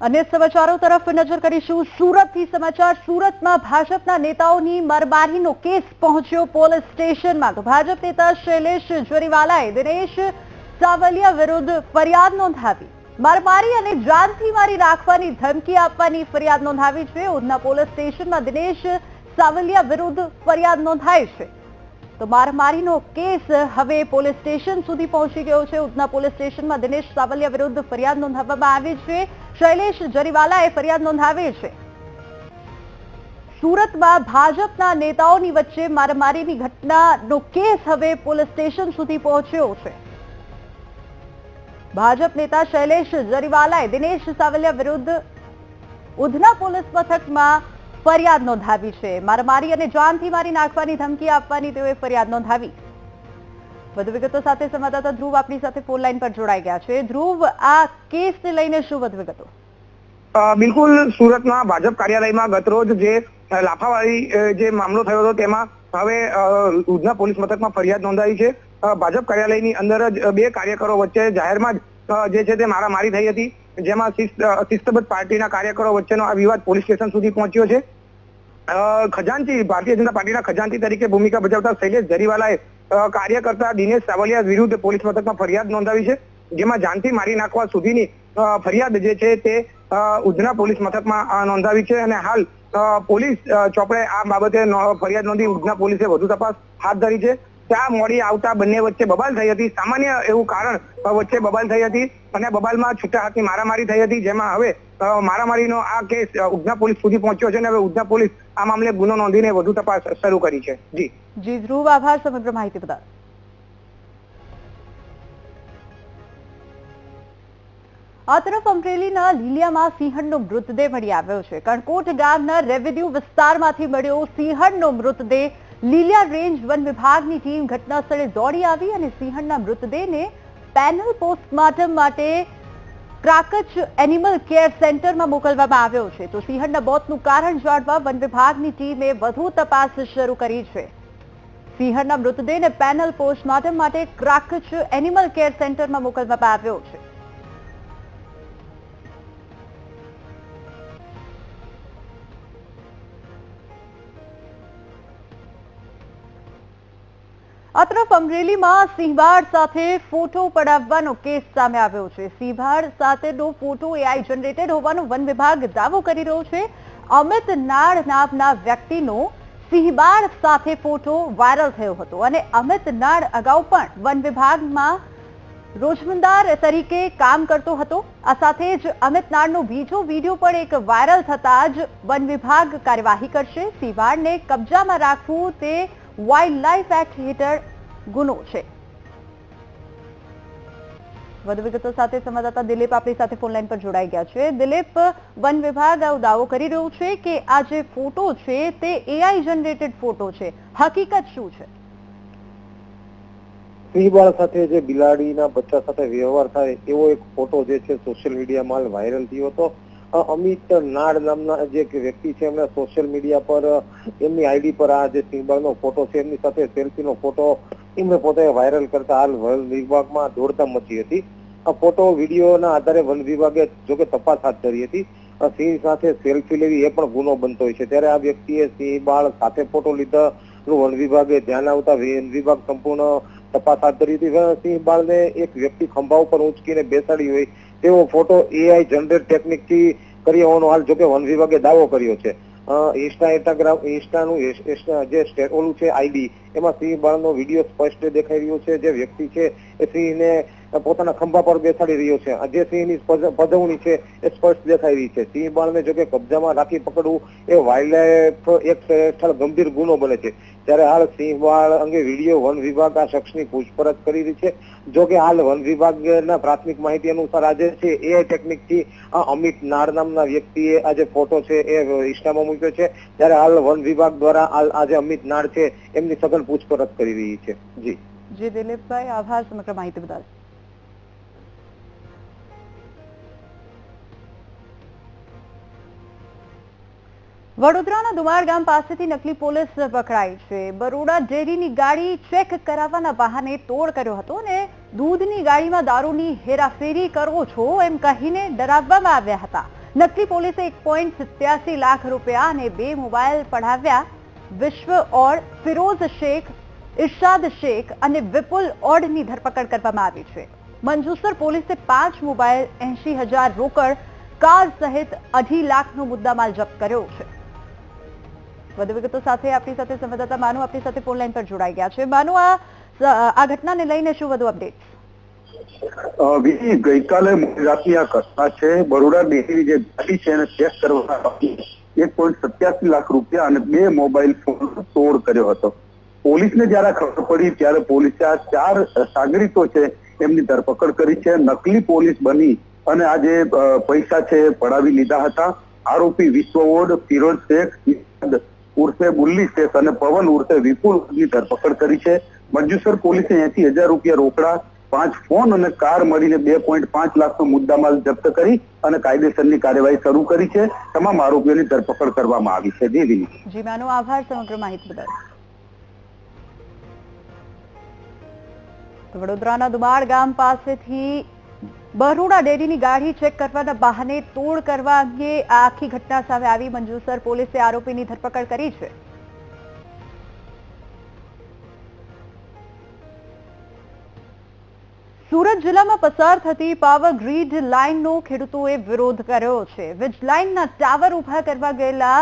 અન્ય સમાચારો તરફ નજર કરીશું. સુરતથી સમાચાર. સુરતમાં ભાજપના નેતાઓની મરબારીનો કેસ પહોંચ્યો પોલીસ સ્ટેશનમાં. તો ભાજપ નેતા શૈલેષ જરીવાલાએ દિનેશ સાવલિયા વિરુદ્ધ ફરિયાદ નોંધાવી. મરબારી અને જાનથી મારી રાખવાની ધમકી આપવાની ફરિયાદ નોંધાવી છે. ઉધના પોલીસ સ્ટેશનમાં દિનેશ સાવલિયા વિરુદ્ધ ફરિયાદ નોંધાઈ છે. તો મારમારીનો કેસ હવે પોલીસ સ્ટેશન સુધી પહોંચી ગયો છે. ઉધના પોલીસ સ્ટેશનમાં દિનેશ સાવલિયા વિરુદ્ધ ફરિયાદ નોંધાવવામાં આવી છે. શૈલેષ જરીવાલાએ ફરિયાદ નોંધાવી છે. સુરતમાં ભાજપના નેતાઓની વચ્ચે મારમારીની ઘટનાનો કેસ હવે પોલીસ સ્ટેશન સુધી પહોંચ્યો છે. ભાજપ નેતા શૈલેષ જરીવાલાએ દિનેશ સાવલિયા વિરુદ્ધ ઉધના પોલીસ મથકમાં ફરિયાદ નોંધાવી છે. મારમારી અને જાનથી મારી નાખવાની ધમકી આપવાની તેઓએ ફરિયાદ નોંધાવી. વધુ વિગતો સાથે સંવાદદાતા ધ્રુવ આપણી સાથે ફોન લાઈન પર જોડાઈ ગયા છે. ધ્રુવ, આ કેસને લઈને શું વધુ વિગતો? બિલકુલ સુરતના ભાજપ કાર્યાલયમાં ગતરોજ જે લાફાવાળી જે મામલો થયો હતો તેમાં હવે ઉધના પોલીસ મથકમાં ફરિયાદ નોંધાઈ છે. ભાજપ કાર્યાલયની અંદર જ બે કાર્યકરો વચ્ચે જાહેરમાં જ જે છે તે મારામારી થઈ હતી. જેમાં શિસ્ત શિસ્તબદ્ધ પાર્ટીના કાર્યકરો વચ્ચેનો આ વિવાદ પોલીસ સ્ટેશન સુધી પહોંચ્યો છે. ખજાનચી, ભારતીય જનતા પાર્ટીના ખજાનચી તરીકે ભૂમિકા ભજવતા શૈલેષ જરીવાલાએ કાર્યકર્તા દિનેશ સાવલિયા વિરુદ્ધ પોલીસ મથકમાં ફરિયાદ નોંધાવી છે, જેમાં જાનથી મારી નાખવા સુધીની ફરિયાદ જે છે તે ઉધના પોલીસ મથકમાં નોંધાવી છે અને હાલ પોલીસ ચોપડે આ બાબતે ફરિયાદ નોંધી ઉધના પોલીસે વધુ તપાસ હાથ ધરી છે. ત્યાં મોડી આવતા બંને વચ્ચે બબાલ થઈ હતી. સામાન્ય એવું કારણ વચ્ચે બબાલ થઈ હતી અને બબાલમાં છૂટા હાથની મારામારી થઈ હતી, જેમાં હવે મારામારીનો આ કેસ ઉધના પોલીસ સુધી પહોંચ્યો છે અને હવે ઉધના પોલીસ આ મામલે ગુનો નોંધીને વધુ તપાસ શરૂ કરી છે. જી. જી, ધ્રુવ, આભાર, સમગ્ર માહિતી બદલ. આ તરફ અમરેલીના લીલિયામાં સિંહણનો મૃતદેહ મળી આવ્યો છે. કણકોટ ગામના રેવન્યુ વિસ્તારમાંથી મળ્યો સિંહણનો મૃતદેહ લીલિયા રેન્જ વન વિભાગની ટીમ ઘટના સ્થળે દોડી આવી અને સિંહણના મૃતદેહને પેનલ પોસ્ટમોર્ટમ માટે ક્રાકચ એનિમલ કેર સેન્ટરમાં મોકલવામાં આવ્યો છે. તો સિંહણના મોતનું કારણ જાણવા વન વિભાગની ટીમે વધુ તપાસ શરૂ કરી છે. સિંહણના મૃતદેહને પેનલ પોસ્ટમોર્ટમ માટે ક્રાકચ એનિમલ કેર સેન્ટરમાં મોકલવામાં આવ્યો છે. આ તરફ અમરેલીમાં સિંહબાળ સાથે ફોટો પડાવવાનો કેસ સામે આવ્યો છે. સિંહબાળ સાથેનો ફોટો એઆઈ જનરેટેડ હોવાનો વન વિભાગ દાવો કરી રહ્યો છે. અમિત નાળ નામના વ્યક્તિનો સિંહબાળ સાથે ફોટો વાયરલ થયો હતો અને અમિત નાળ અગાઉ પણ વન વિભાગમાં રોજમંદાર તરીકે કામ કરતો હતો. આ સાથે જ અમિત નાળનો બીજો વીડિયો પણ એક વાયરલ થતા જ વન વિભાગ કાર્યવાહી કરશે. સિંહબાળને કબજામાં રાખવું તે વાઇલ્ડ લાઇફ એક્ટ હેઠળ ગુનો છે. વધુ વિગતો સાથે સંવાદદાતા દિલીપ આપણી સાથે ફોન લાઈન પર જોડાઈ ગયા છે. દિલીપ, વન વિભાગ આવો દાવો કરી રહ્યું છે કે આ જે ફોટો છે તે એઆઈ જનરેટેડ ફોટો છે. હકીકત શું છે? સિંહબાળ સાથે જે બિલાડીના બચ્ચા સાથે વ્યવહાર થાય એવો એક ફોટો જે છે સોશિયલ મીડિયામાં વાયરલ થયો હતો. અમિત નાડ નામના જે વ્યક્તિ છે, એમણે સોશિયલ મીડિયા પર એમની આઈડી પર આ જે સિંહબાળનો ફોટો છે, એમની સાથે સેલ્ફીનો ફોટો એમણે પોતે વાયરલ કરતા હાલ વન વિભાગમાં દોડતા મચી હતી. આ ફોટો વિડીયોના આધારે વન વિભાગે જોકે તપાસ હાથ ધરી હતી. સિંહ સાથે સેલ્ફી લેવી એ પણ ગુનો બનતો હોય છે. ત્યારે આ વ્યક્તિએ સિંહ બાળ સાથે ફોટો લીધા વન વિભાગે ધ્યાન આવતા વન વિભાગ સંપૂર્ણ તપાસ હાથ ધરી હતી. સિંહ બાળને એક વ્યક્તિ ખંભા ઉપર ઉંચકીને બેસાડી હોય તેવો ફોટો એઆઈ જનરેટ ટેકનિકથી કર્યો હોવાનો હાલ જોકે વન વિભાગે દાવો કર્યો છે. ઇન્સ્ટા ઇન્સ્ટાગ્રામ ઇન્સ્ટાનું જે ઓલું છે આઈડી, એમાં સિંહ બાળનો વીડિયો સ્પષ્ટ દેખાઈ રહ્યો છે. જે વ્યક્તિ છે એ સિંહને પોતાના ખંભા પર બેસાડી રહ્યો છે. જે સિંહની પજ- પજવણી છે એ સ્પષ્ટ દેખાઈ રહી છે. સિંહ જોકે કબજામાં રાખી પકડવું એ વાઇલ્ડ એક હેઠળ ગંભીર ગુનો બને છે. ત્યારે હાલ સિંહ અંગે વીડિયો વન વિભાગ આ શખ્સની પૂછપરછ કરી રહી છે. જોકે હાલ વન વિભાગના પ્રાથમિક માહિતી અનુસાર આજે છે એ ટેકનિકથી આ અમિત નાર નામના વ્યક્તિએ આ જે ફોટો છે એ ઇન્સ્ટામાં મૂક્યો છે. ત્યારે હાલ વન વિભાગ દ્વારા હાલ આ અમિત નાર છે એમની સઘન પૂછપરછ કરી રહી છે. જી. જી દિલીપભાઈ, આભાર સમગ્ર માહિતી બદલ. વડોદરાના દુમાર ગામ પાસેથી નકલી પોલીસ પકડાઈ છે. બરોડા ડેરીની ગાડી ચેક કરાવવાના બહાને તોડ કર્યો હતો અને દૂધની ગાડીમાં દારૂની હેરાફેરી કરો છો એમ કહીને ડરાવવામાં આવ્યા હતા. નકલી પોલીસે એક લાખ રૂપિયા અને બે મોબાઈલ પડાવ્યા. વિશ્વ ઓડ, ફિરોઝ શેખ, ઇરશાદ શેખ અને વિપુલ ઓડની ધરપકડ કરવામાં આવી છે. મંજુસર પોલીસે પાંચ મોબાઈલ, એંશી હજાર રોકડ, કાર સહિત અઢી લાખનો મુદ્દામાલ જપ્ત કર્યો છે. વધુ વિગતો સાથે આપણી સાથે સંવાદદાતા માનુ આપણી સાથે ફોન લાઈન પર જોડાઈ ગયા છે. માનુ આ ઘટનાને લઈને શું વધુ અપડેટ ગઈકાલે રાતની આ ઘટના છે. બરોડા ડેરી જે ગાડી છે એને ચેક કરવા એક પોઈન્ટ સત્યાસી લાખ રૂપિયા અને બે મોબાઈલ ફોન તોડ કર્યો હતો. પોલીસને જયારે ખબર પડી, ત્યારે પોલીસે આ ચાર સાગરીતો છે એમની ધરપકડ કરી છે. નકલી પોલીસ બની અને આ જે પૈસા છે પડાવી લીધા હતા. આરોપી વિશ્વવોડ ફિરોજ શેખ ઉર્ફે બુલ્લી શેખ અને પવન ઉર્ફે વિપુલની ધરપકડ કરી છે. મંજુસર પોલીસે એસી હજાર રૂપિયા રોકડા, પાંચ ફોન અને કાર મળીને બે પોઈન્ટ પાંચ લાખનો મુદ્દામાલ જપ્ત કરી અને કાયદેસરની કાર્યવાહી શરૂ કરી છે. તમામ આરોપીઓની ધરપકડ કરવામાં આવી છે. વિની જી આભાર સમગ્ર માહિતી બદલ. વડોદરાના દુબાળ ગામ પાસેથી બરોડા ડેરીની ગાડી ચેક કરવાના બહાને તોડ કરવા અંગે આખી ઘટના સામે આવી. મંજુસર પોલીસે આરોપીની ધરપકડ કરી છે. સુરત જિલ્લામાં પસાર થતી પાવર ગ્રીડ લાઇનનો ખેડૂતોએ વિરોધ કર્યો છે. વીજ લાઇનના ટાવર ઊભા કરવા ગયેલા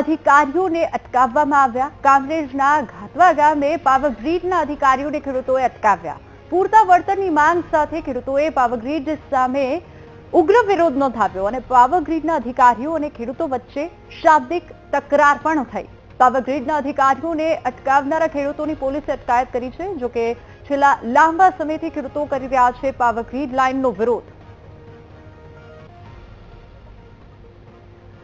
અધિકારીઓને અટકાવવામાં આવ્યા. કામરેજના ઘાતવા ગામે પાવર ગ્રીડના અધિકારીઓને ખેડૂતોએ અટકાવ્યા. પૂરતા વળતરની માંગ સાથે ખેડૂતોએ પાવરગ્રીડ સામે ઉગ્ર વિરોધ નોંધાવ્યો અને પાવરગ્રીડના અધિકારીઓ અને ખેડૂતો વચ્ચે શાબ્દિક તકરાર પણ થઈ. પાવરગ્રીડના અધિકારીઓને અટકાવનારા ખેડૂતોની પોલીસે અટકાયત કરી છે, જોકે છેલ્લા લાંબા સમયથી ખેડૂતો કરી રહ્યા છે પાવરગ્રીડ લાઇનનો વિરોધ.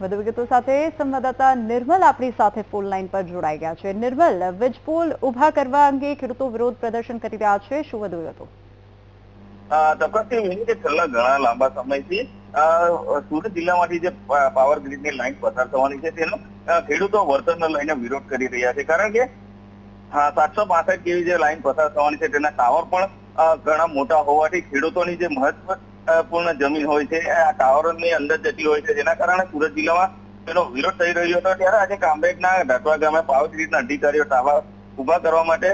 વધુ વિગતો સાથે સંવાદદાતા નિર્મલ આપણી સાથે ફોન લાઈન પર જોડાઈ ગયા છે. નિર્મલ વીજ પોલ ઊભા કરવા અંગે ખેડૂતો વિરોધ પ્રદર્શન કરી રહ્યા છે. શું વધુ વિગતો? છેલ્લા ઘણા લાંબા સમયથી સુરત જિલ્લામાંથી જે પાવર ગ્રીડની લાઈન પસાર થવાની છે, તેનો ખેડૂતો વર્તનને લઈને વિરોધ કરી રહ્યા છે. કારણ કે સાતસો પાસઠ જેવી જે લાઈન પસાર થવાની છે, તેના ટાવર પણ ઘણા મોટા હોવાથી ખેડૂતોની જે મહત્વપૂર્ણ જમીન હોય છે, આ ટાવરની અંદર જતી હોય છે, જેના કારણે સુરત જિલ્લામાં તેનો વિરોધ થઈ રહ્યો હતો. ત્યારે આજે કામરેજના ઢટવા ગામે ગ્રીડના અધિકારીઓ ટાવર ઊભા કરવા માટે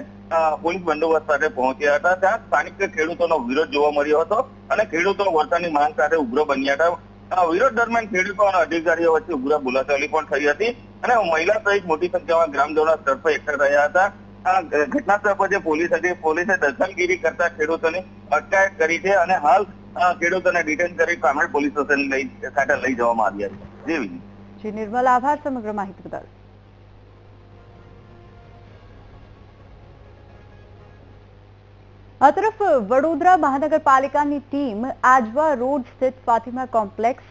પોલીસ બંદોબસ્ત સાથે પહોંચ્યા હતા. ત્યાં સ્થાનિક ખેડૂતોનો વિરોધ જોવા મળ્યો હતો અને ખેડૂતો વળતરની માંગ સાથે ઉગ્ર બન્યા હતા. વિરોધ દરમિયાન ખેડૂતો અને અધિકારીઓ વચ્ચે ઉગ્ર બોલાચાલી પણ થઈ હતી અને મહિલા સહિત મોટી સંખ્યામાં ગ્રામજનો સ્થળ પર એકઠા રહ્યા હતા. ઘટના સ્થળ પર જે પોલીસ હતી, પોલીસે દખલગીરી કરતા ખેડૂતોની અટકાયત કરી છે અને હાલ ખેડૂતોને ડિટેન કરી કામરેજ પોલીસ સ્ટેશન લઈ, ખાતે લઈ જવામાં આવ્યા છે. જેવી જી નિર્મલ, આભાર. સમગ્ર માહિતી બદલ આ તરફ વડોદરા મહાનગરપાલિકાની ટીમ આજવા રોડ સ્થિત ફાતિમા કોમ્પ્લેક્સ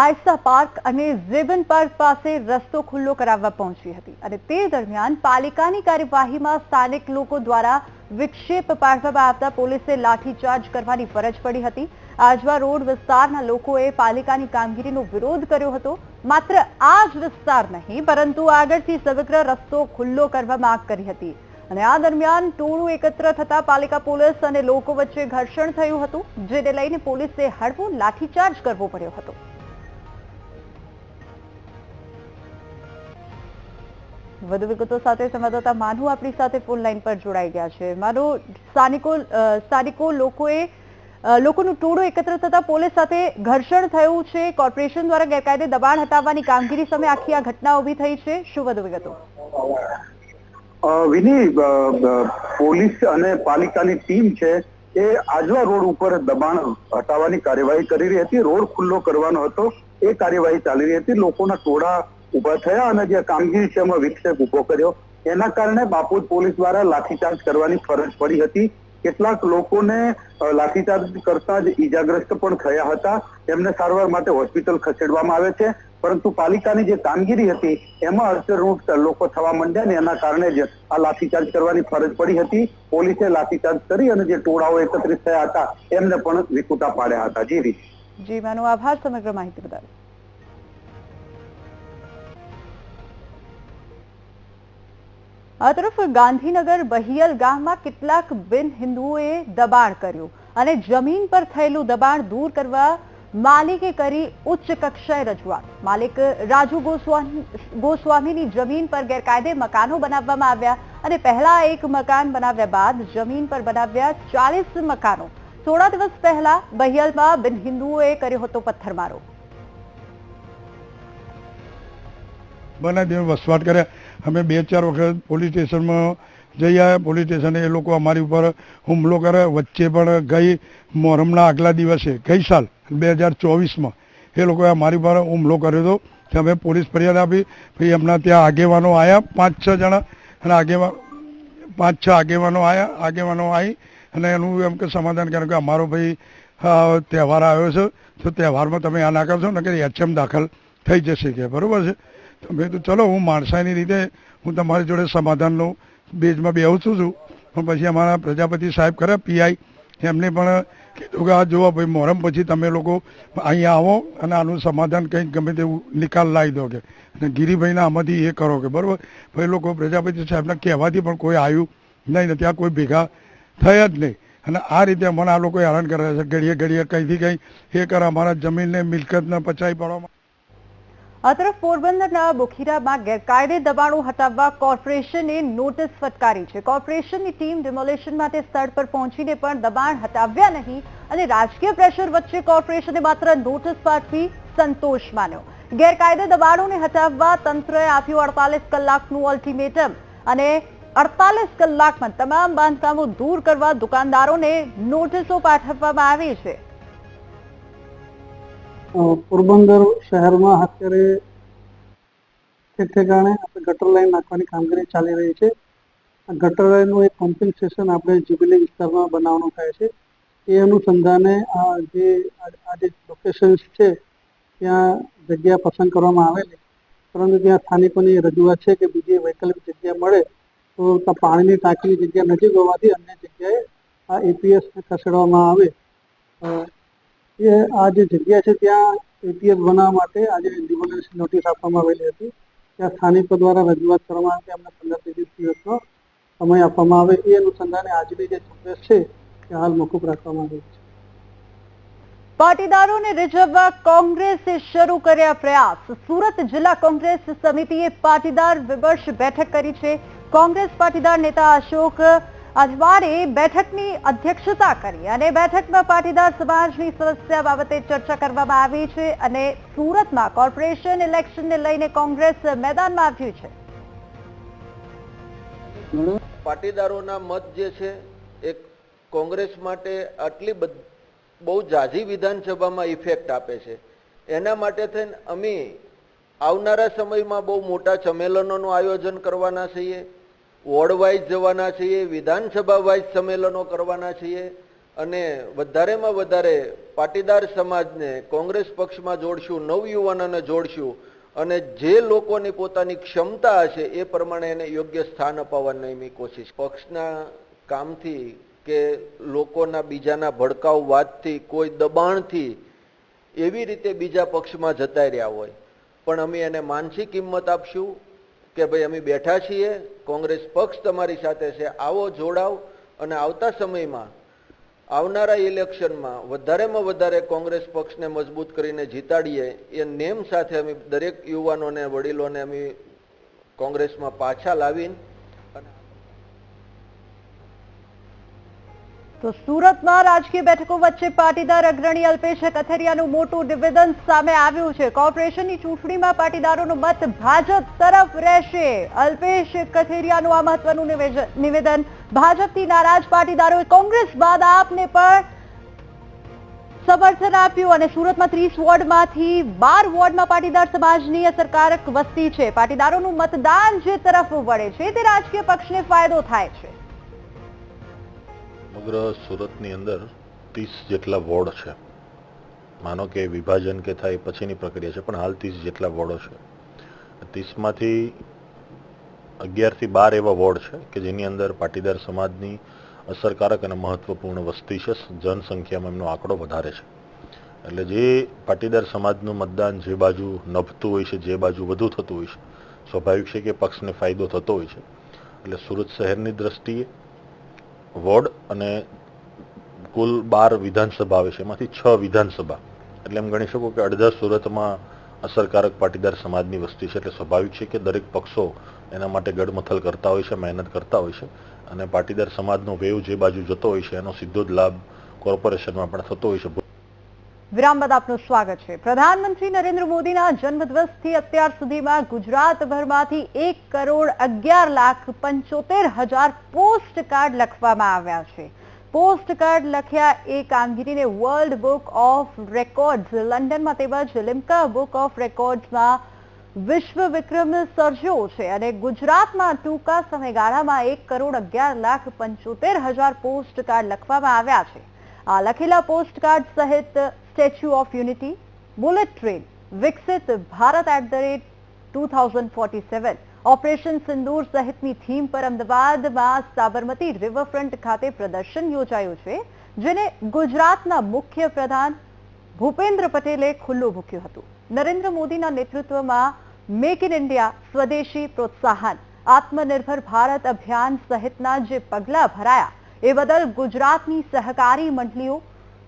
આયસા પાર્ક અને ઝેબન પાર્ક પાસે રસ્તો ખુલ્લો કરાવવા પહોંચી હતી અને તે દરમિયાન પાલિકાની કાર્યવાહીમાં સ્થાનિક લોકો દ્વારા વિક્ષેપ પાડવામાં આવતા પોલીસે લાઠીચાર્જ કરવાની ફરજ પડી હતી. આજવા રોડ વિસ્તારના લોકોએ પાલિકાની કામગીરીનો વિરોધ કર્યો હતો. માત્ર આ જ વિસ્તાર નહીં, પરંતુ આગળથી સમગ્ર રસ્તો ખુલ્લો કરવા માંગ કરી હતી. અને આ દરમિયાન ટોળું એકત્ર થતા પાલિકા પોલીસ અને લોકો વચ્ચે ઘર્ષણ થયું હતું, જેને લઈને પોલીસે હળવો લાઠીચાર્જ કરવો પડ્યો હતો. વધુ વિગતો સાથે સંવાદદાતા માનુ આપણી સાથે ફોન લાઈન પર જોડાઈ ગયા છે. માનુ સ્થાનિકો સ્થાનિકો લોકોએ લોકોનું ટોળું એકત્ર થતા પોલીસ સાથે ઘર્ષણ થયું છે. કોર્પોરેશન દ્વારા ગેરકાયદે દબાણ હટાવવાની કામગીરી સામે આખી આ ઘટના ઊભી થઈ છે. શું વધુ વિગતો? વિની પોલીસ અને પાલિકાની ટીમ છે એ આજવા રોડ ઉપર દબાણ હટાવવાની કાર્યવાહી કરી રહી હતી. રોડ ખુલ્લો કરવાનો હતો. એ કાર્યવાહી ચાલી રહી હતી. લોકોના ટોળા ઊભા થયા અને જે કામગીરી છે એમાં વિક્ષેપ ઊભો કર્યો. એના કારણે બાપોદ પોલીસ દ્વારા લાઠીચાર્જ કરવાની ફરજ પડી હતી. કેટલાક લોકોને લાઠીચાર્જ કરતા જ ઈજાગ્રસ્ત પણ થયા હતા. એમને સારવાર માટે હોસ્પિટલ ખસેડવામાં આવે છે. પરંતુ પાલિકાની જે કામગીરી હતી, એમાં અસરરૂપ લોકો થવા માંડ્યા ને એના કારણે જ આ લાઠીચાર્જ કરવાની ફરજ પડી હતી. પોલીસે લાઠીચાર્જ કરી અને જે ટોળાઓ એકત્રિત થયા હતા, એમને પણ વિકુટા પાડ્યા હતા. જી જી, માનો આભાર. સમગ્ર માહિતી બદલ આ તરફ ગાંધીનગર બહિયલ ગામમાં કેટલાક બિન હિન્દુઓએ દબાણ કર્યું અને જમીન પર થયેલું દબાણ દૂર કરવા માલિકે કરી ઉચ્ચ કક્ષાએ રજૂઆત. માલિક રાજુ ગોસ્વામી, ગોસ્વામીની જમીન પર ગેરકાયદે મકાનો બનાવવામાં આવ્યા અને પહેલા એક મકાન બનાવ્યા બાદ જમીન પર બનાવ્યા ચાલીસ મકાનો. થોડા દિવસ પહેલા બહિયલમાં બિન હિન્દુઓએ કર્યો હતો પથ્થરમારો. બના દિવસ વસવાટ કર્યા. અમે બે ચાર વખત પોલીસ સ્ટેશનમાં જઈ આવ્યા. પોલીસ સ્ટેશને એ લોકો અમારી ઉપર હુમલો કરે. વચ્ચે પણ ગઈ મોહરમના આગલા દિવસે, ગઈ સાલ બે હજાર ચોવીસમાં એ લોકોએ અમારી ઉપર હુમલો કર્યો હતો. તો અમે પોલીસ ફરિયાદ આપી. પછી એમના ત્યાં આગેવાનો આવ્યા પાંચ છ જણા. અને આગેવાન પાંચ છ આગેવાનો આવ્યા આગેવાનો આવી અને એનું એમ કે સમાધાન કર્યું કે અમારો ભાઈ તહેવાર આવ્યો છે. તો તહેવારમાં તમે આ ના કરશો ને કે એચએમ દાખલ થઈ જશે કે, બરાબર છે? તો મેં તો ચલો, હું માણસાઈની રીતે, હું તમારી જોડે સમાધાનનું બેઝમાં બેહું છું છું. પણ પછી અમારા પ્રજાપતિ સાહેબ ખરા પીઆઈ એમને પણ કીધું કે, આ જોવા ભાઈ, મોહરમ પછી તમે લોકો અહીંયા આવો અને આનું સમાધાન કંઈક ગમે તેવું નિકાલ લાવી દો કે. અને ગિરિભાઈના આમાંથી એ કરો કે, બરાબર, ભાઈ, લોકો પ્રજાપતિ સાહેબના કહેવાથી પણ કોઈ આવ્યું નહીં ત્યાં કોઈ ભેગા થયા જ નહીં. અને આ રીતે મને આ લોકો હેરાન કરે છે, ઘડીએ ઘડીએ કંઈથી કંઈ, એ કરે અમારા જમીનને મિલકતને પચાવી પાડવામાં. આ તરફ પોરબંદરના બુખીરામાં ગેરકાયદે દબાણો હટાવવા કોર્પોરેશને નોટિસ ફટકારી છે. કોર્પોરેશનની ટીમ ડિમોલેશન માટે સ્થળ પર પહોંચીને પણ દબાણ હટાવ્યા નહીં અને રાજકીય પ્રેશર વચ્ચે કોર્પોરેશને માત્ર નોટિસ પાઠવી સંતોષ માન્યો. ગેરકાયદે દબાણોને હટાવવા તંત્રએ આપ્યું અડતાલીસ કલાકનું અલ્ટિમેટમ અને અડતાલીસ કલાકમાં તમામ બાંધકામો દૂર કરવા દુકાનદારોને નોટિસો પાઠવવામાં આવી છે. પોરબંદર શહેરમાં અત્યારે ઠેક ઠેકાણે આપણે ગટર લાઈન નાખવાની કામગીરી ચાલી રહી છે. ગટર લાઈનનું એક કોમ્પન્સેશન આપણે જુબિલી વિસ્તારમાં બનાવવાનું થાય છે. એ અનુસંધાને આ જે આ જે લોકેશન્સ છે, ત્યાં જગ્યા પસંદ કરવામાં આવેલી. પરંતુ ત્યાં સ્થાનિકોની રજૂઆત છે કે બીજી વૈકલ્પિક જગ્યા મળે તો પાણીની ટાંકીની જગ્યા નજીક હોવાથી અન્ય જગ્યાએ આ એપીએસ ખસેડવામાં આવે. એ આ જે જગ્યા છે ત્યાં એપીએસ બનાવવા માટે આજે ડિમોલેશન નોટિસ આપવામાં આવેલી હતી. ત્યાં સ્થાનિકો દ્વારા રજૂઆત કરવામાં આવી અમને પંદર ત્રીસ દિવસનો સમય આપવામાં આવે. એ અનુસંધાને આજની જે ઝુંબેશ છે તે હાલ મોકૂફ રાખવામાં આવી છે. પાટીદારોને રીઝવવા કોંગ્રેસે શરૂ કર્યા પ્રયાસ. સુરત જિલ્લા કોંગ્રેસ સમિતિએ પાટીદાર વિમર્શ બેઠક કરી છે. કોંગ્રેસ પાટીદાર નેતા અશોક અજવાળે બેઠકની અધ્યક્ષતા કરી અને બેઠકમાં પાટીદાર સમાજની સમસ્યા બાબતે ચર્ચા કરવામાં આવી છે અને સુરતમાં કોર્પોરેશન ઇલેક્શનને લઈને કોંગ્રેસ મેદાનમાં આવ્યું છે. પાટીદારોના મત જે છે, એ કોંગ્રેસ માટે આટલી બહુ જાજી વિધાનસભામાં ઇફેક્ટ આપે છે. એના માટે થઈને અમે આવનારા સમયમાં બહુ મોટા સંમેલનોનું આયોજન કરવાના છીએ. વોર્ડ વાઇઝ જવાના છીએ, વિધાનસભા વાઇઝ સંમેલનો કરવાના છીએ અને વધારેમાં વધારે પાટીદાર સમાજને કોંગ્રેસ પક્ષમાં જોડશું નવયુવાનોને જોડશું અને જે લોકોની પોતાની ક્ષમતા હશે એ પ્રમાણે એને યોગ્ય સ્થાન અપાવવાની કોશિશ. પક્ષના કામથી કે લોકોના બીજાના ભડકાઉ વાતથી, કોઈ દબાણથી એવી રીતે બીજા પક્ષમાં જતા રહ્યા હોય. પણ અમે એને માનસિક કિંમત આપશું કે ભાઈ અમે બેઠા છીએ, કોંગ્રેસ પક્ષ તમારી સાથે છે, આવો જોડાવ. અને આવતા સમયમાં, આવનારા ઇલેક્શનમાં વધારેમાં વધારે કોંગ્રેસ પક્ષને મજબૂત કરીને જીતાડીએ, એ નેમ સાથે અમે દરેક યુવાનોને, વડીલોને અમે કોંગ્રેસમાં પાછા લાવીને તો સુરતમાં રાજકીય બેઠકો વચ્ચે પાટીદાર અગ્રણી અલ્પેશ કથેરિયાનું મોટું નિવેદન સામે આવ્યું છે. કોર્પોરેશનની ચૂંટણીમાં પાટીદારોનો મત ભાજપ તરફ રહેશે. અલ્પેશ કથેરિયાનું આ મહત્વનું નિવેદન. ભાજપથી નારાજ પાટીદારોએ કોંગ્રેસ બાદ આપને પણ સમર્થન આપ્યું અને સુરતમાં ત્રીસ વોર્ડમાંથી બાર વોર્ડમાં પાટીદાર સમાજની અસરકારક વસ્તી છે. પાટીદારોનું મતદાન જે તરફ વળે છે, તે રાજકીય પક્ષને ફાયદો થાય છે. સમગ્ર સુરતની અંદર ત્રીસ જેટલા વોર્ડ છે. માનો કે વિભાજન કે થાય પછીની પ્રક્રિયા છે, પણ હાલ ત્રીસ જેટલા વોર્ડો છે. ત્રીસમાંથી અગિયારથી બાર એવા વોર્ડ છે કે જેની અંદર પાટીદાર સમાજની અસરકારક અને મહત્વપૂર્ણ વસ્તી છે, જનસંખ્યામાં એમનો આંકડો વધારે છે. એટલે જે પાટીદાર સમાજનું મતદાન જે બાજુ નભતું હોય છે, જે બાજુ વધુ થતું હોય છે, સ્વાભાવિક છે કે પક્ષને ફાયદો થતો હોય છે. એટલે સુરત શહેરની દ્રષ્ટિએ વોર્ડ અને કુલ બાર વિધાનસભા આવે છે. એમાંથી છ વિધાનસભા. એટલે એમ ગણી શકો કે અડધા સુરતમાં અસરકારક પાટીદાર સમાજની વસ્તી છે. એટલે સ્વાભાવિક છે કે દરેક પક્ષો એના માટે ગડમથલ કરતા હોય છે, મહેનત કરતા હોય છે અને પાટીદાર સમાજનો વેવ જે બાજુ જતો હોય છે, એનો સીધો જ લાભ કોર્પોરેશનમાં પણ થતો હોય છે. વિરામ બાદ આપનું સ્વાગત છે. પ્રધાનમંત્રી નરેન્દ્ર મોદીના જન્મદિવસથી અત્યાર સુધીમાં ગુજરાતભરમાંથી એક કરોડ અગિયાર લાખ પંચોતેર હજાર પોસ્ટ કાર્ડ લખવામાં આવ્યા છે. પોસ્ટ કાર્ડ લખ્યા એ કામગીરીને વર્લ્ડ બુક ઓફ રેકોર્ડ્સ, લંડનમાં તેમજ લિમ્કા બુક ઓફ રેકોર્ડ્સમાં વિશ્વ વિક્રમ સર્જ્યો છે અને ગુજરાતમાં ટૂંકા સમયગાળામાં એક કરોડ અગિયાર લાખ પંચોતેર હજાર પોસ્ટ કાર્ડ લખવામાં આવ્યા છે. લખેલા પોસ્ટકાર્ડ સહિત statue of unity, bullet train, વિકસિત Bharat at the rate operation Sindoor સહિતની થીમ પર અમદાવાદમાં સાબરમતી રિવરફ્રન્ટ ખાતે પ્રદર્શન યોજાયું છે, જેને ગુજરાતના મુખ્ય પ્રધાન ભૂપેન્દ્ર પટેલે ખુલ્લું મૂક્યું હતું. નરેન્દ્ર મોદીના નેતૃત્વમાં મેક ઇન ઇન્ડિયા સ્વદેશી પ્રોત્સાહન, આત્મનિર્ભર ભારત અભિયાન સહિતના જે પગલાં ભરાયા એ બદલ ગુજરાતની સહકારી મંડળીઓ,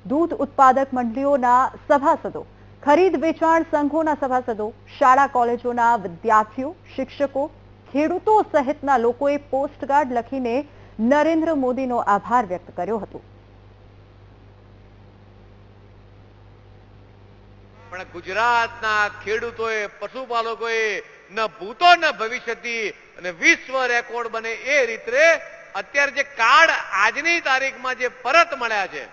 દૂધ ઉત્પાદક મંડળીઓના સભાસદો, ખરીદ વેચાણ સંઘોના સભાસદો, શાળા કોલેજોના વિદ્યાર્થીઓ, શિક્ષકો, ખેડૂતો સહિતના લોકોએ પોસ્ટકાર્ડ લખીને નરેન્દ્ર મોદીનો આભાર વ્યક્ત કર્યો હતો. પણ ગુજરાતના ખેડૂતોએ, પશુપાલકોએ ન ભૂતો ન ભવિષ્યથી અને વિશ્વ રેકોર્ડ બને એ રીતે અત્યારે જે કાર્ડ આજની તારીખમાં જે પરત મળ્યા છે.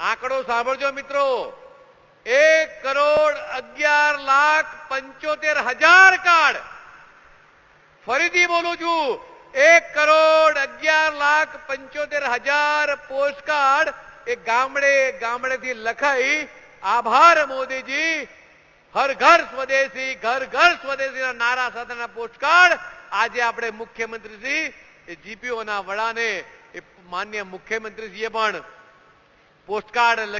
આંકડો સાંભળજો મિત્રો. એક કરોડ અગિયાર લાખ પંચોતેર હજાર કાર્ડ. ફરીથી બોલું છું, એક કરોડ અગિયાર લાખ પંચોતેર હજાર પોસ્ટ કાર્ડ એ ગામડે ગામડેથી લખાઈ, આભાર મોદીજી, હર ઘર સ્વદેશી, ઘર ઘર સ્વદેશીના નારા સાથેના પોસ્ટકાર્ડ આજે આપણે મુખ્યમંત્રીશ્રી એ જીપીઓના વડાને એ માન્ય મુખ્યમંત્રીશ્રીએ પણ પોસ્ટકાર્ડ